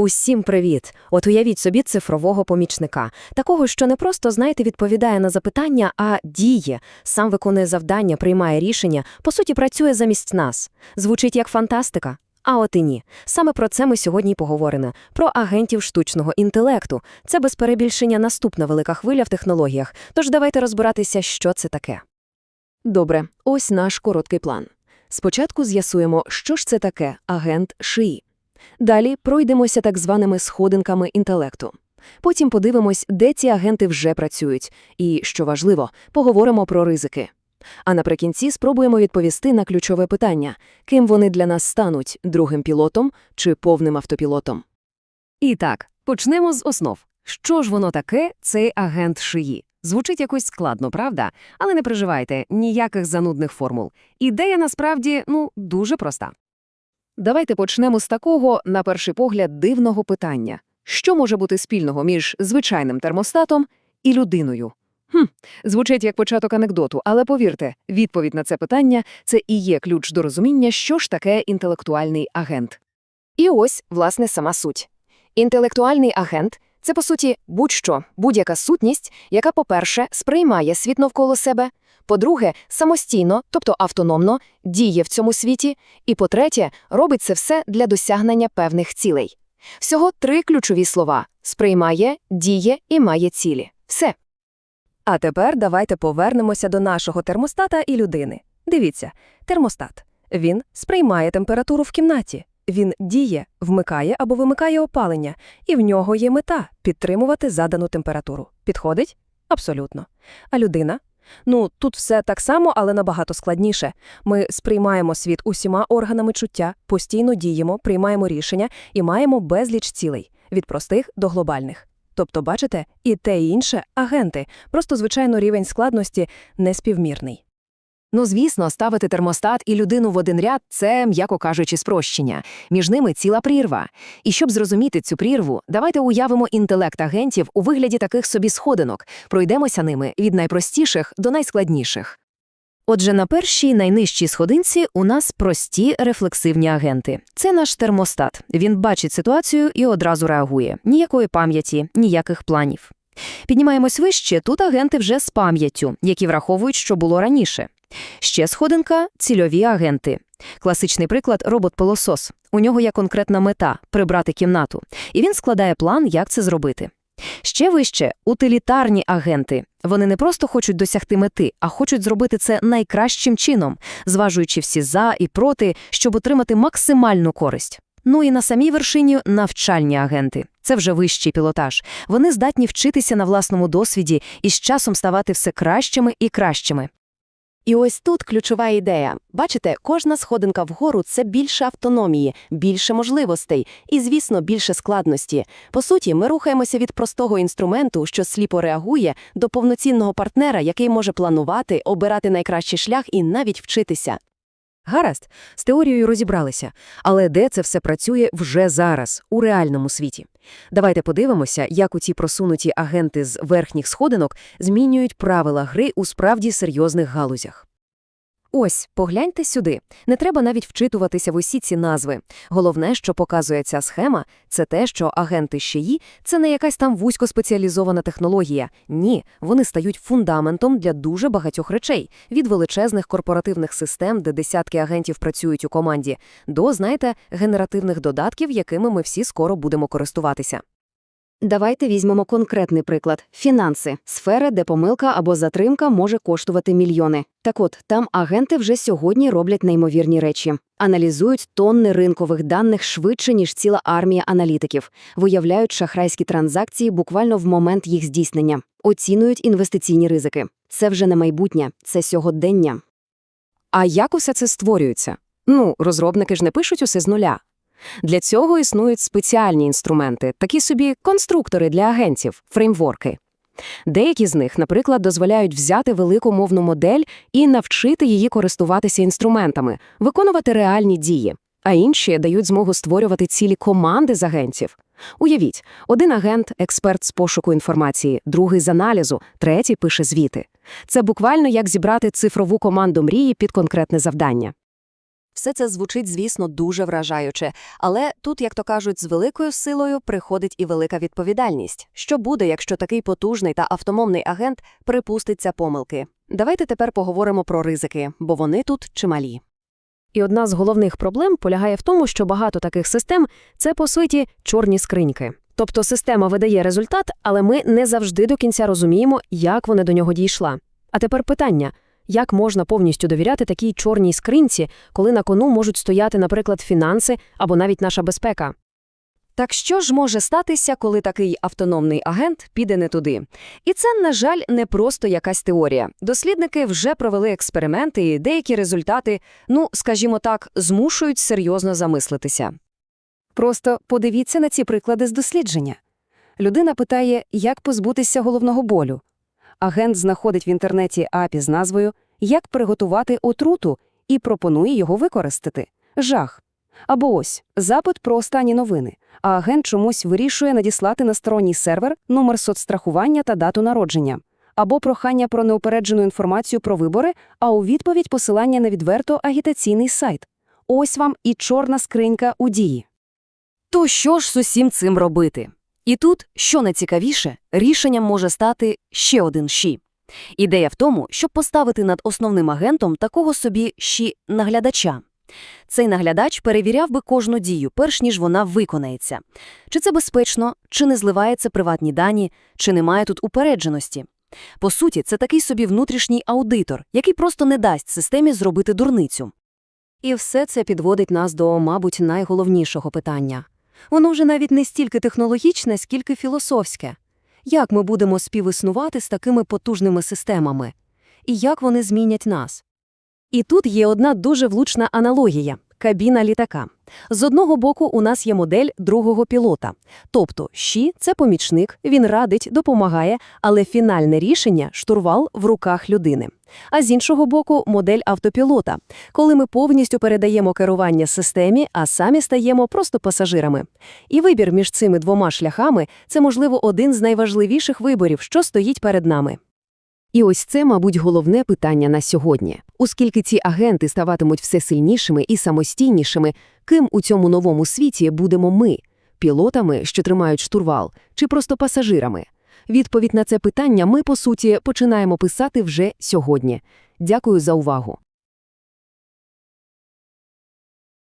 Усім привіт! От уявіть собі цифрового помічника, такого, що не просто, знаєте, відповідає на запитання, а діє, сам виконує завдання, приймає рішення, по суті, працює замість нас. Звучить як фантастика. А от і ні. Саме про це ми сьогодні поговоримо. Про агентів штучного інтелекту. Це без перебільшення наступна велика хвиля в технологіях. Тож давайте розбиратися, що це таке. Добре, ось наш короткий план. Спочатку з'ясуємо, що ж це таке агент ШИІ. Далі пройдемося так званими сходинками інтелекту. Потім подивимось, де ці агенти вже працюють, і, що важливо, поговоримо про ризики. А наприкінці спробуємо відповісти на ключове питання, ким вони для нас стануть другим пілотом чи повним автопілотом. І так, почнемо з основ. Що ж воно таке, цей агент шиї? Звучить якось складно, правда? Але не переживайте, ніяких занудних формул. Ідея насправді, ну, дуже проста. Давайте почнемо з такого, на перший погляд, дивного питання. Що може бути спільного між звичайним термостатом і людиною? Хм, звучить як початок анекдоту, але повірте, відповідь на це питання – це і є ключ до розуміння, що ж таке інтелектуальний агент. І ось, власне, сама суть. Інтелектуальний агент – це, по суті, будь-що, будь-яка сутність, яка, по-перше, сприймає світ навколо себе, по-друге, самостійно, тобто автономно, діє в цьому світі, і, по-третє, робить це все для досягнення певних цілей. Всього три ключові слова – сприймає, діє і має цілі. Все. А тепер давайте повернемося до нашого термостата і людини. Дивіться, термостат. Він сприймає температуру в кімнаті. Він діє, вмикає або вимикає опалення, і в нього є мета – підтримувати задану температуру. Підходить? Абсолютно. А людина? Ну, тут все так само, але набагато складніше. Ми сприймаємо світ усіма органами чуття, постійно діємо, приймаємо рішення і маємо безліч цілей – від простих до глобальних. Тобто, бачите, і те, і інше – агенти, просто, звичайно, рівень складності неспівмірний. Ну, звісно, ставити термостат і людину в один ряд – це, м'яко кажучи, спрощення. Між ними ціла прірва. І щоб зрозуміти цю прірву, давайте уявимо інтелект агентів у вигляді таких собі сходинок, пройдемося ними від найпростіших до найскладніших. Отже, на першій найнижчій сходинці у нас прості рефлексивні агенти. Це наш термостат. Він бачить ситуацію і одразу реагує. Ніякої пам'яті, ніяких планів. Піднімаємось вище, тут агенти вже з пам'яттю, які враховують, що було раніше. Ще сходинка – цільові агенти. Класичний приклад – робот-пилосос. У нього є конкретна мета – прибрати кімнату. І він складає план, як це зробити. Ще вище – утилітарні агенти. Вони не просто хочуть досягти мети, а хочуть зробити це найкращим чином, зважуючи всі «за» і «проти», щоб отримати максимальну користь. Ну і на самій вершині – навчальні агенти. Це вже вищий пілотаж. Вони здатні вчитися на власному досвіді і з часом ставати все кращими і кращими. І ось тут ключова ідея. Бачите, кожна сходинка вгору – це більше автономії, більше можливостей і, звісно, більше складності. По суті, ми рухаємося від простого інструменту, що сліпо реагує, до повноцінного партнера, який може планувати, обирати найкращий шлях і навіть вчитися. Гаразд, з теорією розібралися. Але де це все працює вже зараз, у реальному світі? Давайте подивимося, як у ці просунуті агенти з верхніх сходинок змінюють правила гри у справді серйозних галузях. Ось, погляньте сюди. Не треба навіть вчитуватися в усі ці назви. Головне, що показує ця схема, це те, що агенти ЩЕї – це не якась там вузькоспеціалізована технологія. Ні, вони стають фундаментом для дуже багатьох речей. Від величезних корпоративних систем, де десятки агентів працюють у команді, до, знаєте, генеративних додатків, якими ми всі скоро будемо користуватися. Давайте візьмемо конкретний приклад – фінанси – сфера, де помилка або затримка може коштувати мільйони. Так от, там агенти вже сьогодні роблять неймовірні речі. Аналізують тонни ринкових даних швидше, ніж ціла армія аналітиків, виявляють шахрайські транзакції буквально в момент їх здійснення, оцінюють інвестиційні ризики. Це вже не майбутнє, це сьогодення. А як усе це створюється? Ну, розробники ж не пишуть усе з нуля. Для цього існують спеціальні інструменти, такі собі конструктори для агентів, фреймворки. Деякі з них, наприклад, дозволяють взяти велику мовну модель і навчити її користуватися інструментами, виконувати реальні дії, а інші дають змогу створювати цілі команди з агентів. Уявіть, один агент – експерт з пошуку інформації, другий з аналізу, третій пише звіти. Це буквально як зібрати цифрову команду мрії під конкретне завдання. Все це звучить, звісно, дуже вражаюче, але тут, як то кажуть, з великою силою приходить і велика відповідальність. Що буде, якщо такий потужний та автономний агент припуститься помилки? Давайте тепер поговоримо про ризики, бо вони тут чималі. І одна з головних проблем полягає в тому, що багато таких систем – це, по суті, чорні скриньки. Тобто система видає результат, але ми не завжди до кінця розуміємо, як вона до нього дійшла. А тепер питання – як можна повністю довіряти такій чорній скринці, коли на кону можуть стояти, наприклад, фінанси або навіть наша безпека? Так що ж може статися, коли такий автономний агент піде не туди? І це, на жаль, не просто якась теорія. Дослідники вже провели експерименти, і деякі результати, ну, скажімо так, змушують серйозно замислитися. Просто подивіться на ці приклади з дослідження. Людина питає, як позбутися головного болю. Агент знаходить в інтернеті апі з назвою «Як приготувати отруту» і пропонує його використати. Жах. Або ось запит про останні новини, а агент чомусь вирішує надіслати на сторонній сервер номер соцстрахування та дату народження. Або прохання про неупереджену інформацію про вибори, а у відповідь посилання на відверто агітаційний сайт. Ось вам і чорна скринька у дії. То що ж з усім цим робити? І тут, що найцікавіше, рішенням може стати ще один щі. Ідея в тому, щоб поставити над основним агентом такого собі щі наглядача. Цей наглядач перевіряв би кожну дію, перш ніж вона виконається. Чи це безпечно, чи не зливаються приватні дані, чи немає тут упередженості. По суті, це такий собі внутрішній аудитор, який просто не дасть системі зробити дурницю. І все це підводить нас до, мабуть, найголовнішого питання. Воно вже навіть не стільки технологічне, скільки філософське. Як ми будемо співіснувати з такими потужними системами? І як вони змінять нас? І тут є одна дуже влучна аналогія – кабіна літака. З одного боку у нас є модель другого пілота. Тобто щі – це помічник, він радить, допомагає, але фінальне рішення – штурвал в руках людини. А з іншого боку – модель автопілота, коли ми повністю передаємо керування системі, а самі стаємо просто пасажирами. І вибір між цими двома шляхами – це, можливо, один з найважливіших виборів, що стоїть перед нами. І ось це, мабуть, головне питання на сьогодні. Оскільки ці агенти ставатимуть все сильнішими і самостійнішими, ким у цьому новому світі будемо ми – пілотами, що тримають штурвал, чи просто пасажирами? Відповідь на це питання ми, по суті, починаємо писати вже сьогодні. Дякую за увагу.